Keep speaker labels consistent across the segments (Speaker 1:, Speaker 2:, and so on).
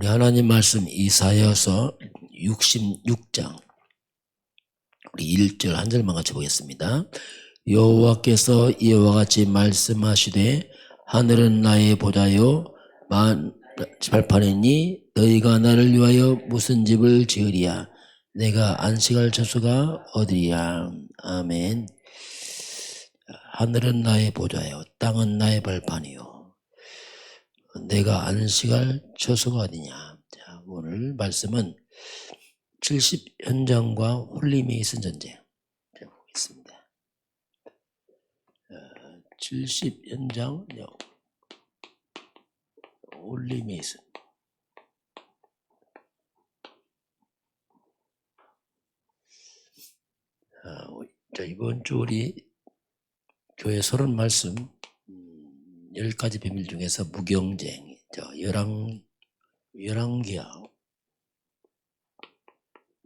Speaker 1: 우리 하나님 말씀 이사여서 66장. 우리 1절 한 절만 같이 보겠습니다. 여호와께서 이와 같이 말씀하시되 하늘은 나의 보좌요 만 발판이니 너희가 나를 위하여 무슨 집을 지으리야? 내가 안식할 처소가 어디야? 아멘. 하늘은 나의 보좌요 땅은 나의 발판이요 내가 안식할 처소가 어디냐. 자 오늘 말씀은 70 현장과 홀림이 있은 전쟁. 자, 보겠습니다. 70 현장 홀림이 있은. 아, 자, 이번 주 우리 교회 서론 말씀 음, 열 가지 비밀 중에서 무경쟁, 저 열왕 열왕기하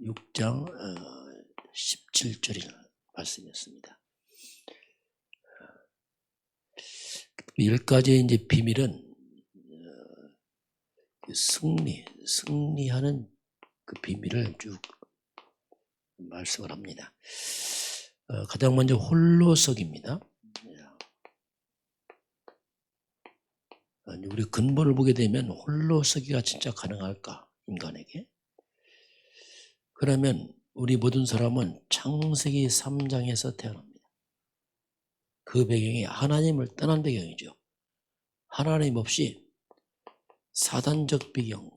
Speaker 1: 6장 어, 17절이 말씀이었습니다. 열 가지의 이제 비밀은 어, 그 승리, 승리하는 그 비밀을 쭉 말씀을 합니다. 어, 가장 먼저 홀로석입니다. 아니, 우리 근본을 보게 되면 홀로 서기가 진짜 가능할까 인간에게? 그러면 우리 모든 사람은 창세기 3장에서 태어납니다. 그 배경이 하나님을 떠난 배경이죠. 하나님 없이 사단적 배경,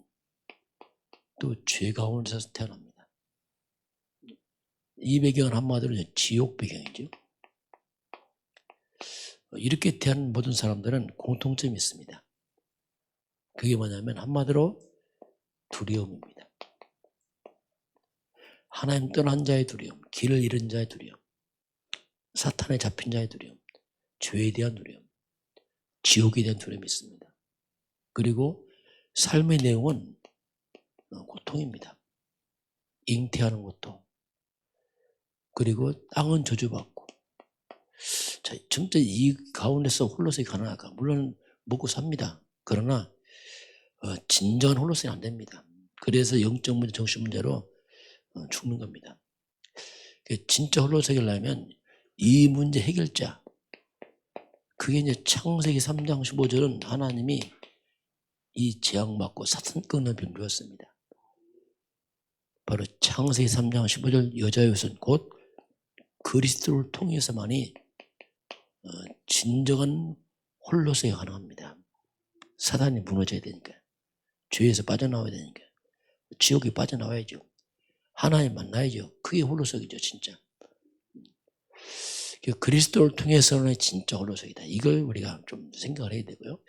Speaker 1: 또 죄 가운데서 태어납니다. 이 배경은 한마디로 지옥 배경이죠. 이렇게 태어난 모든 사람들은 공통점이 있습니다. 그게 뭐냐면 한마디로 두려움입니다. 하나님 떠난 자의 두려움, 길을 잃은 자의 두려움, 사탄에 잡힌 자의 두려움, 죄에 대한 두려움, 지옥에 대한 두려움이 있습니다. 그리고 삶의 내용은 고통입니다. 잉태하는 고통, 그리고 땅은 저주받고 자, 진짜 이 가운데서 홀로서기 가능할까? 물론 먹고 삽니다. 그러나 어, 진정한 홀로서기 안 됩니다. 그래서 영적 문제, 정신 문제로 어, 죽는 겁니다. 그 진짜 홀로서기를 하면 이 문제 해결자 그게 이제 창세기 3장 15절은 하나님이 이 재앙 맞고 사탄 끊는 변주였습니다. 바로 창세기 3장 15절 여자의 것은 곧 그리스도를 통해서만이 어, 진정한 홀로서기 가능합니다. 사단이 무너져야 되니까. 죄에서 빠져나와야 되니까. 지옥에 빠져나와야죠. 하나님 만나야죠. 그게 홀로서기죠, 진짜. 그 그리스도를 통해서는 진짜 홀로서기다. 이걸 우리가 좀 생각을 해야 되고요.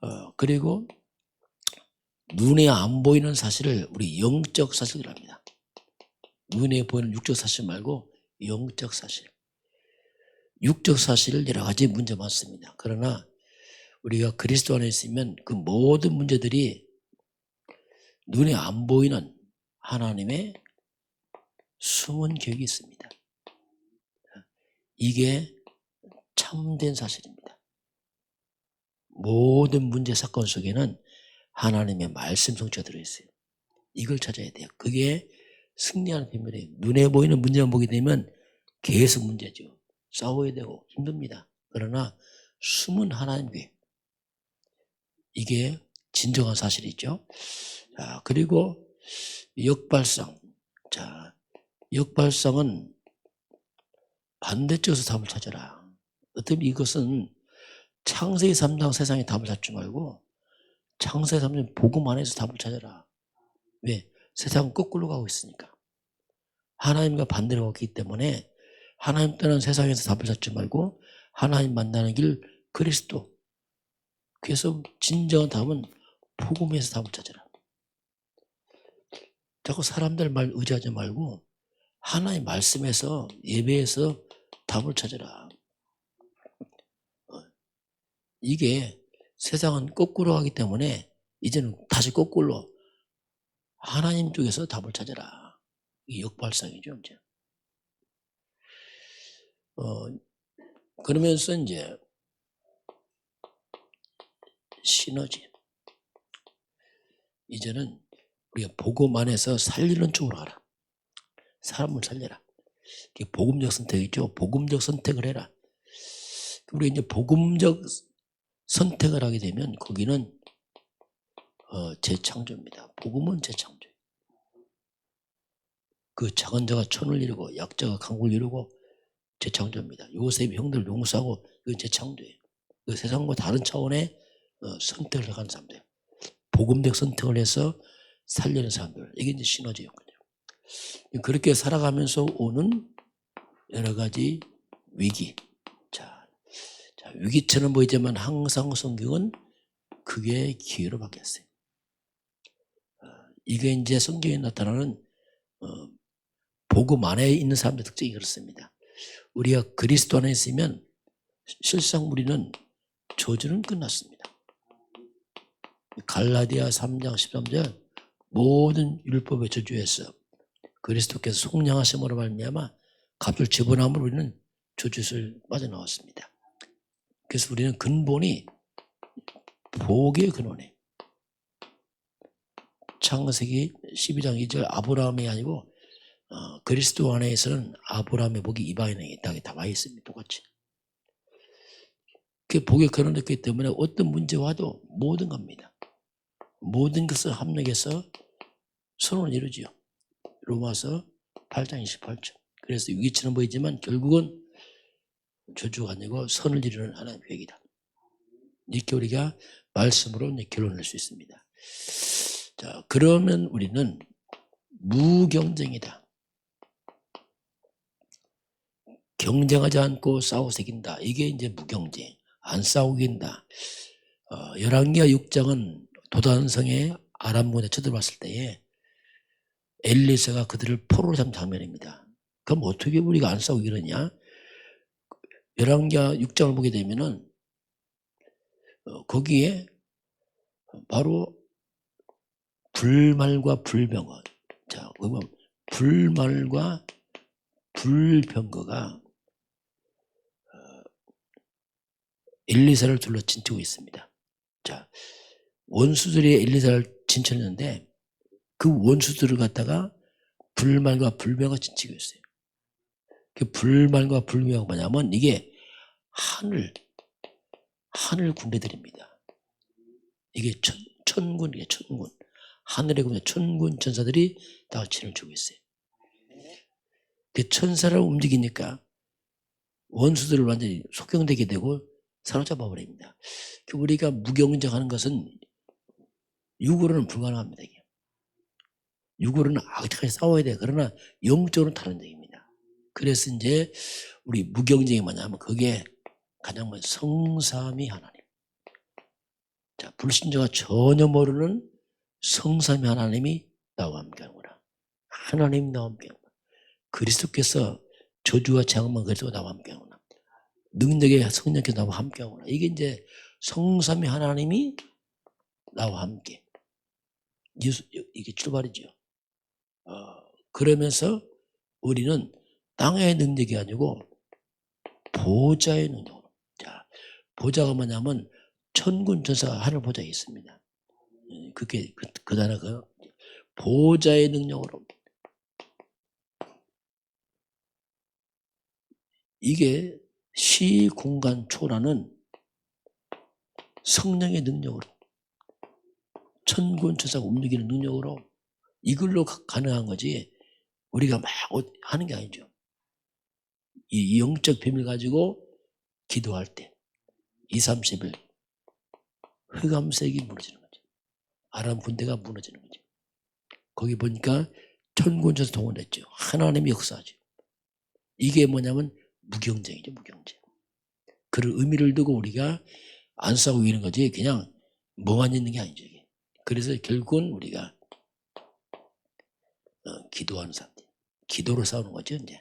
Speaker 1: 어, 그리고 눈에 안 보이는 사실을 우리 영적 사실이랍니다. 눈에 보이는 육적 사실 말고 영적 사실. 육적 사실 여러 가지 문제 많습니다. 그러나 우리가 그리스도 안에 있으면 그 모든 문제들이 눈에 안 보이는 하나님의 숨은 계획이 있습니다. 이게 참된 사실입니다. 모든 문제 사건 속에는 하나님의 말씀 성취가 들어있어요. 이걸 찾아야 돼요. 그게 승리하는 비밀이에요. 눈에 보이는 문제만 보게 되면 계속 문제죠. 싸워야 되고 힘듭니다. 그러나 숨은 하나님 계획. 이게 진정한 사실이죠. 자, 그리고 역발상. 자, 역발상은 반대쪽에서 답을 찾아라. 어떻게 이것은 창세기 3장 세상에 답을 찾지 말고 창세기 3장 복음 안에서 답을 찾아라. 왜? 세상은 거꾸로 가고 있으니까. 하나님과 반대로 가기 때문에 하나님 떠난 세상에서 답을 찾지 말고 하나님 만나는 길 그리스도. 그래서 진정한 답은 복음에서 답을 찾아라. 자꾸 사람들 말 의지하지 말고 하나님 말씀에서 예배에서 답을 찾아라. 어, 이게 세상은 거꾸로 하기 때문에 이제는 다시 거꾸로 하나님 쪽에서 답을 찾아라. 이 역발상이죠, 이제. 어, 그러면서 이제 시너지. 이제는 우리가 복음 안에서 살리는 쪽으로 가라. 사람을 살려라. 이게 복음적 선택이죠. 복음적 선택을 해라. 우리 이제 복음적 선택을 하게 되면 거기는 어, 재창조입니다. 복음은 재창조. 그 작은 자가 천을 이루고 약자가 강국을 이루고 재창조입니다. 요셉이 형들 용서하고 그 재창조예요. 그 세상과 다른 차원의 어, 선택을 해가는 사람들. 복음적 선택을 해서 살려는 사람들. 이게 이제 시너지였거든요. 그렇게 살아가면서 오는 여러 가지 위기. 자, 자 위기처럼 보이지만 항상 성경은 그게 기회로 바뀌었어요. 어, 이게 이제 성경에 나타나는 어, 복음 안에 있는 사람들 특징이 그렇습니다. 우리가 그리스도 안에 있으면 실상 우리는 저주는 끝났습니다. 갈라디아 3장 13절 모든 율법의 저주에서 그리스도께서 속량하심으로 말미암아 값을 집어넣음으로 우리는 저주를 빠져나왔습니다. 그래서 우리는 근본이 복의 근원에 창세기 12장 2절 아브라함이 아니고 어, 그리스도 안에서는 아브라함의 복이 이방인에게 땅에 다와 있습니다. 똑같이. 그 근원이 있기 때문에 어떤 문제 와도 모든 겁니다. 모든 것을 합력해서 선언을 이루지요. 로마서 8장 28절. 그래서 위기처럼 보이지만 결국은 저주가 아니고 선을 이루는 하나의 계획이다. 이렇게 우리가 말씀으로 이제 결론을 낼수 있습니다. 자, 그러면 우리는 무경쟁이다. 경쟁하지 않고 싸워서 이긴다. 이게 이제 무경쟁. 안 싸우고 이긴다. 어, 열왕기하 6장은 도단성에 아람군에 쳐들어왔을 때에 엘리사가 그들을 포로로 잡은 장면입니다. 그럼 어떻게 우리가 안 싸우고 이러냐? 열왕기하 6장을 보게 되면은 어, 거기에 바로 불말과 불병거. 자, 그러면 불말과 불병거가 1, 2사를 둘러 진치고 있습니다. 자, 원수들이 1, 2사를 친쳤는데 그 원수들을 갖다가 불만과 불매가 친치고 있어요. 그 불만과 불매가 뭐냐면 이게 하늘, 하늘 군대들입니다. 이게 천, 천군, 이게 천군. 하늘의 군대, 천군 천사들이 다 친을 주고 있어요. 그 천사를 움직이니까 원수들을 완전히 속경되게 되고 사로잡아 버립니다. 그 우리가 무경쟁하는 것은 육으로는 불가능합니다. 육으로는 악하게 싸워야 돼. 그러나 영적으로는 다른 얘기입니다. 그래서 이제 우리 무경쟁이 뭐냐면 그게 가장 먼저 성삼이 하나님. 자, 불신자가 전혀 모르는 성삼이 하나님이 나와 함께 하는구나. 하나님 나와 함께 하는구나. 그리스도께서 저주와 장만 그리스도 나와 함께 하구나. 능력의 성령께서 나와 함께 하구나. 이게 이제 성삼이 하나님이 나와 함께. 이게 출발이죠. 어, 그러면서 우리는 땅의 능력이 아니고 보좌의 능력으로. 자, 보좌가 뭐냐면 천군 천사가 하늘 보좌에 있습니다. 예, 그게 그, 그 단어가 보좌의 능력으로. 이게 시 공간 초라는 성령의 능력으로 천군 천사가 움직이는 능력으로 이걸로 가능한 거지 우리가 막 하는 게 아니죠. 이 영적 비밀 가지고 기도할 때 2, 30일 흑암색이 무너지는 거죠. 아람 군대가 무너지는 거죠. 거기 보니까 천군에서 동원했죠. 하나님이 역사하죠. 이게 뭐냐면 무경쟁이죠. 무경쟁. 그런 의미를 두고 우리가 안 싸우고 있는 거지 그냥 멍하니 있는 게 아니죠. 이게. 그래서 결국은 우리가 어, 기도하는 사람들. 기도로 싸우는 거죠, 이제.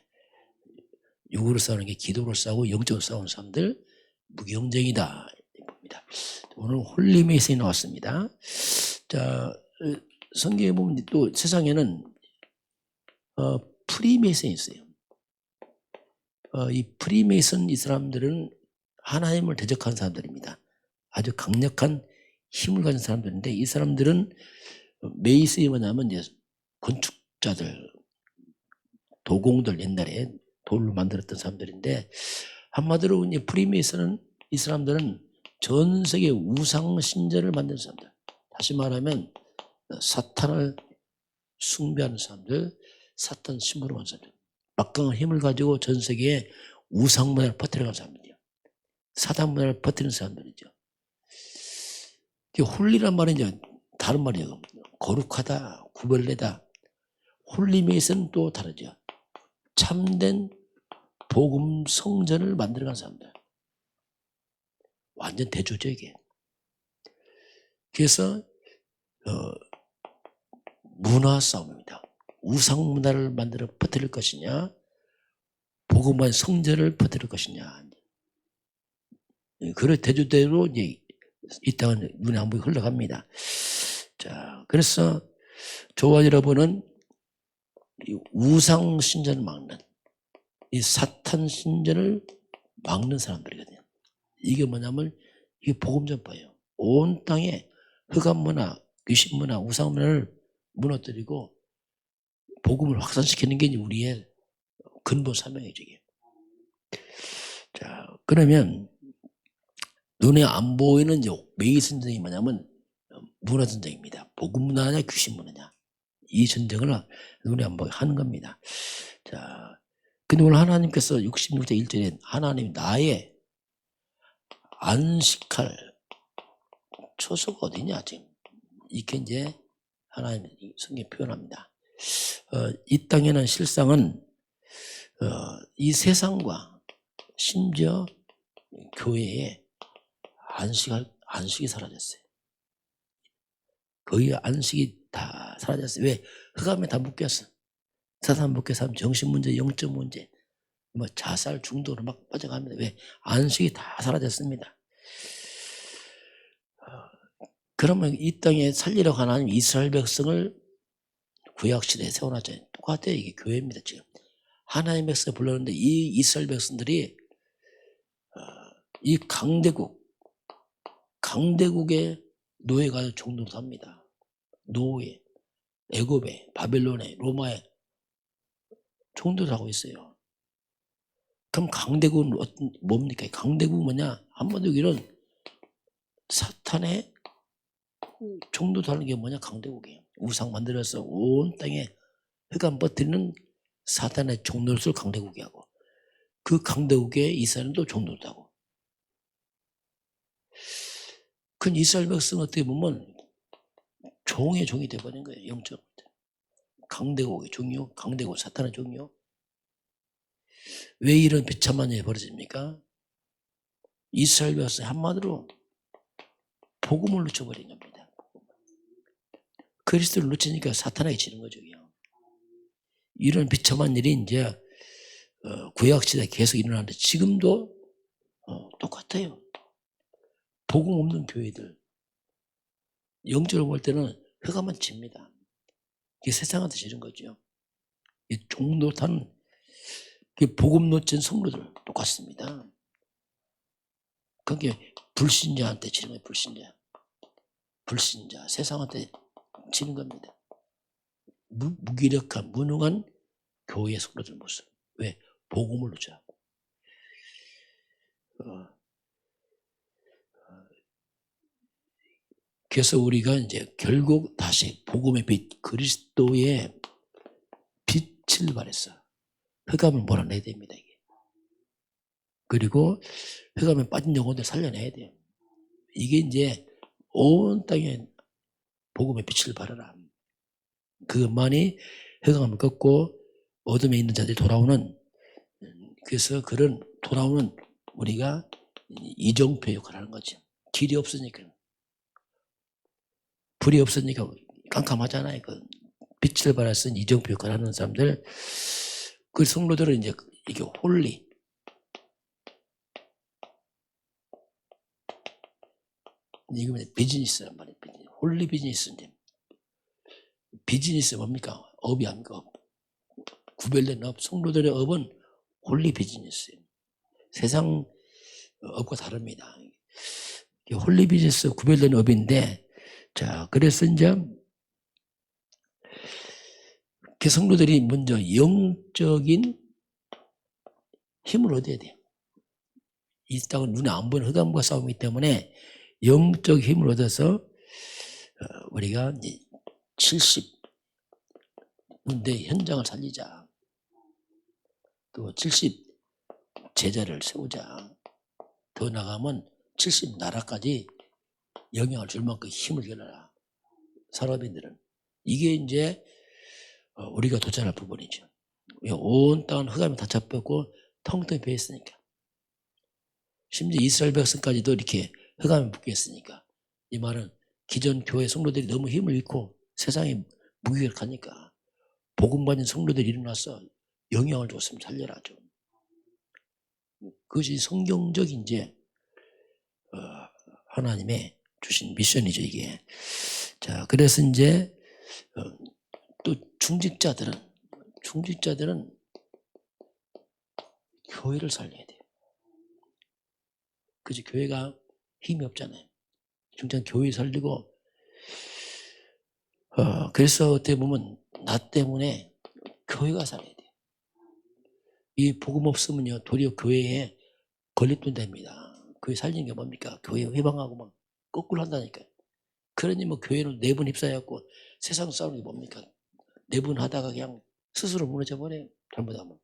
Speaker 1: 육으로 싸우는 게 기도로 싸우고 영적으로 싸우는 사람들 무경쟁이다. 봅니다. 오늘 홀리메이스에 나왔습니다. 자, 어, 성경에 보면 또 세상에는 어, 프리메이슨이 있어요. 어, 이 프리메이슨 이 사람들은 하나님을 대적한 사람들입니다. 아주 강력한 힘을 가진 사람들인데 이 사람들은 메이슨이 뭐냐면 이제 건축자들, 도공들 옛날에 돌로 만들었던 사람들인데 한마디로 이제 프리메이슨은 이 사람들은 전 세계 우상 신전을 만든 사람들. 다시 말하면 사탄을 숭배하는 사람들, 사탄 신부로 한 사람들. 막강한 힘을 가지고 전 세계에 우상 문화를 퍼뜨려간 사람들이요. 사단 문화를 퍼뜨리는 사람들이죠. 이 홀리란 말은 이제 다른 말이에요. 거룩하다, 구별되다. 홀리메이스는 또 다르죠. 참된 복음 성전을 만들어간 사람들. 완전 대조죠, 이게. 그래서, 어, 문화 싸움입니다. 우상 문화를 만들어 퍼뜨릴 것이냐, 복음의 성전을 퍼뜨릴 것이냐. 그런 대조대로 이제 이 땅은 눈에 안 보이게 흘러갑니다. 자, 그래서 저와 여러분은 이 우상 신전을 막는 이 사탄 신전을 막는 사람들이거든요. 이게 뭐냐면 이게 복음 전파예요. 온 땅에 흑암 문화, 귀신 문화, 우상 문화를 무너뜨리고 복음을 확산시키는 게 우리의 근본 사명이죠. 자, 그러면 눈에 안 보이는 메이 전쟁이 뭐냐면 문화 전쟁입니다. 복음 문화냐 귀신 문화냐 이 전쟁을 눈에 안 보이게 하는 겁니다. 자, 근데 오늘 하나님께서 66장 1절에 하나님 나의 안식할 초소가 어디냐 지금 이렇게 이제 하나님 성경 표현합니다. 어, 이 땅에는 실상은 어, 이 세상과 심지어 교회에 안식할 안식이 사라졌어요. 거의 안식이 다 사라졌어요. 왜? 흑암에 다 묶였어. 사단 묶여서 하면 정신 문제, 영적 문제, 뭐 자살 중독으로 막 빠져갑니다. 왜? 안식이 다 사라졌습니다. 어, 그러면 이 땅에 살리려고 하나님 이스라엘 백성을 구약시대에 세워놨잖아요. 똑같아요. 이게 교회입니다. 지금. 하나님 백성을 불렀는데 이 이스라엘 백성들이 어, 이 강대국, 강대국의 노예가 종노합니다. 노예, 애굽에, 바벨론에, 로마에 종도를 하고 있어요. 그럼 강대국은 어떤 뭡니까? 강대국 뭐냐? 한마디로 이런 사탄의 종도하는 게 뭐냐? 강대국이에요. 우상 만들어서 온 땅에 흑암 버티는 사탄의 종노릇을 강대국이 하고 그 강대국에 이스라엘도 종노릇 하고 그 이스라엘 백성은 어떻게 보면 종의 종이 되어버린 거예요. 영적. 강대국의 종이요. 강대국 사탄의 종이요. 왜 이런 비참한 일이 벌어집니까? 이스라엘 백성 한마디로 복음을 놓쳐버린 겁니다. 그리스도를 놓치니까 사탄에게 지는 거죠. 그냥. 이런 비참한 일이 이제 어, 구약시대에 계속 일어나는데 지금도 어, 똑같아요. 복음 없는 교회들 영적으로 볼 때는 흑암은 집니다. 이게 세상한테 지는 거죠. 이 종노탄 복음 놓친 성도들 똑같습니다. 그게 불신자한테 지는 거예요. 불신자. 불신자. 세상한테 지는 겁니다. 무, 무기력한 무능한 교회 성도들 모습. 왜? 복음을 놓자. 어, 그래서 우리가 이제 결국 다시 복음의 빛, 그리스도의 빛을 발했어. 흑암을 몰아내야 됩니다, 이게. 그리고 흑암에 빠진 영혼들 살려내야 돼요. 이게 이제 온 땅에 복음의 빛을 발하라. 그것만이 흑암을 꺾고 어둠에 있는 자들이 돌아오는 그래서 그런 돌아오는 우리가 이정표 역할을 하는 거죠. 길이 없으니까. 불이 없으니까 깜깜하잖아요. 그 빛을 발해서 이정표 역할을 하는 사람들. 그 성도들은 이제 이게 홀리. 이거 비즈니스란 말이에요. 비즈니스. 홀리 비즈니스인데. 비즈니스 뭡니까? 업이 아닙니까? 업. 구별된 업. 성도들의 업은 홀리 비즈니스예요. 세상 업과 다릅니다. 홀리 비즈니스 구별된 업인데 자, 그래서 이제 그 성도들이 먼저 영적인 힘을 얻어야 돼요. 이 땅은 눈에 안 보이는 흑암과 싸움이기 때문에 영적 힘을 얻어서 어, 우리가 70문대 현장을 살리자. 또 70 제자를 세우자. 더 나가면 70 나라까지 영향을 줄 만큼 힘을 길러라. 산업인들은. 이게 이제 어, 우리가 도전할 부분이죠. 왜온 땅은 흑암이 다 잡혔고 텅텅 비어 있으니까. 심지어 이스라엘 백성까지도 이렇게 흑암이 묶여 있으니까. 이 말은 기존 교회 성도들이 너무 힘을 잃고 세상에 무기력하니까 복음 받는 성도들이 일어나서 영향을 줬으면 살려라 좀. 그것이 성경적인 이제 어, 하나님의 주신 미션이죠 이게. 자 그래서 이제 어, 또 중직자들은 중직자들은 교회를 살려야 돼요. 그지 교회가 힘이 없잖아요. 중간 교회 살리고 어 그래서 어떻게 보면 나 때문에 교회가 살아야 돼요. 이 복음 없으면요 도리어 교회에 걸림돌 됩니다. 교회 살리는 게 뭡니까? 교회 회방하고 막 거꾸로 한다니까요. 그러니 뭐 교회는 네분 입사해갖고 세상 싸우는 게 뭡니까? 네분 하다가 그냥 스스로 무너져 버려요. 잘못하면.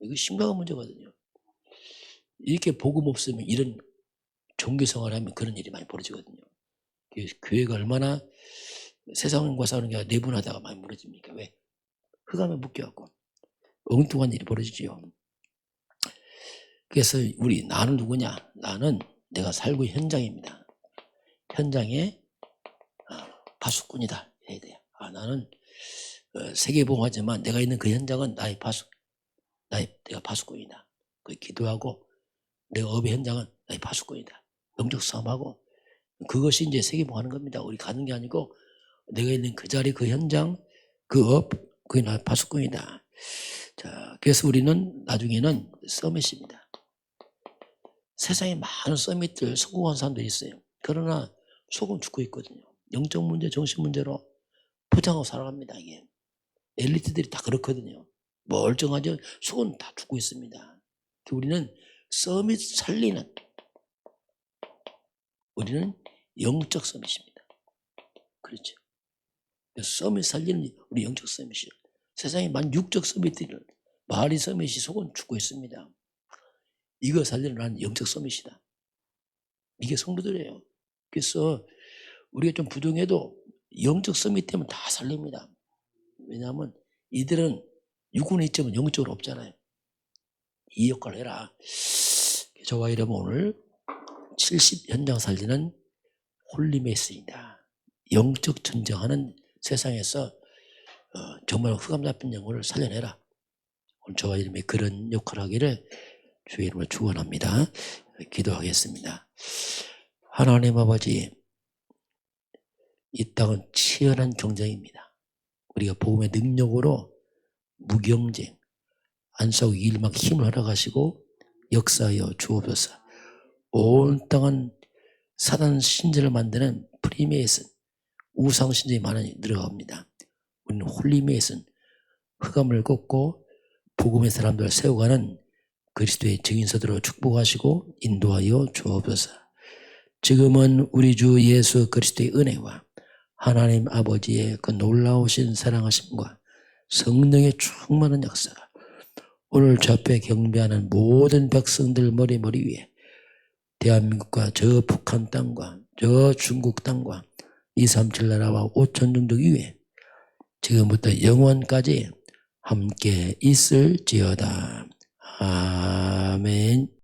Speaker 1: 이거 심각한 문제거든요. 이렇게 복음 없으면 이런 종교생활 하면 그런 일이 많이 벌어지거든요. 그 교회가 얼마나 세상과 싸우는 게 내분하다가 많이 무너집니까? 왜? 흑암에 묶여갖고 엉뚱한 일이 벌어지지요. 그래서 우리 나는 누구냐? 나는 내가 살고 현장입니다. 현장에 아, 파수꾼이다 해야 돼요. 아 나는 어, 세계봉화지만 내가 있는 그 현장은 나의 파수, 나의 내가 파수꾼이다. 그 기도하고 내가 업의 현장은 나의 파수꾼이다. 영적 싸움하고 그것이 이제 세계봉하는 겁니다. 우리 가는 게 아니고 내가 있는 그 자리, 그 현장, 그 업, 그게 나의 파수꾼이다. 자, 그래서 우리는 나중에는 서밋입니다. 세상에 많은 서밋들 성공한 사람들이 있어요. 그러나 속은 죽고 있거든요. 영적 문제, 정신 문제로 포장하고 살아갑니다. 이게 엘리트들이 다 그렇거든요. 멀쩡하죠. 속은 다 죽고 있습니다. 우리는 서밋 살리는 우리는 영적 서밋입니다. 그렇죠. 서밋 살리는 우리 영적 서밋이요. 세상에 만 육적 서밋들은 마을이 서밋이 속은 죽고 있습니다. 이거 살리는 나는 영적 서밋이다. 이게 성도들이에요. 그래서 우리가 좀 부정해도 영적 서밋 때문에 다 살립니다. 왜냐하면 이들은 육군의 이점은 영적으로 없잖아요. 이 역할을 해라. 저와 이러면 오늘 70 현장 살리는 홀리메스이다. 영적 전쟁하는 세상에서 어, 정말 흑암 잡힌 영혼을 살려내라. 오늘 저와 이름의 그런 역할을 하기를 주의 이름으로 축원합니다. 기도하겠습니다. 하나님 아버지 이 땅은 치열한 경쟁입니다. 우리가 복음의 능력으로 무경쟁 안싸고 이길 막 힘을 허락하시고 역사하여 주옵소서. 온 땅은 사단 신전을 만드는 프리메이슨 우상 신전이 많이 늘어갑니다. 우리는 홀리메이슨 흑암을 걷고 복음의 사람들을 세워가는 그리스도의 증인서들로 축복하시고 인도하여 주옵소서. 지금은 우리 주 예수 그리스도의 은혜와 하나님 아버지의 그 놀라우신 사랑하심과 성령의 충만한 역사가 오늘 저 앞에 경배하는 모든 백성들 머리머리 위에 대한민국과 저 북한 땅과 저 중국 땅과 237 나라와 5천 종족 위에 지금부터 영원까지 함께 있을지어다. 아멘.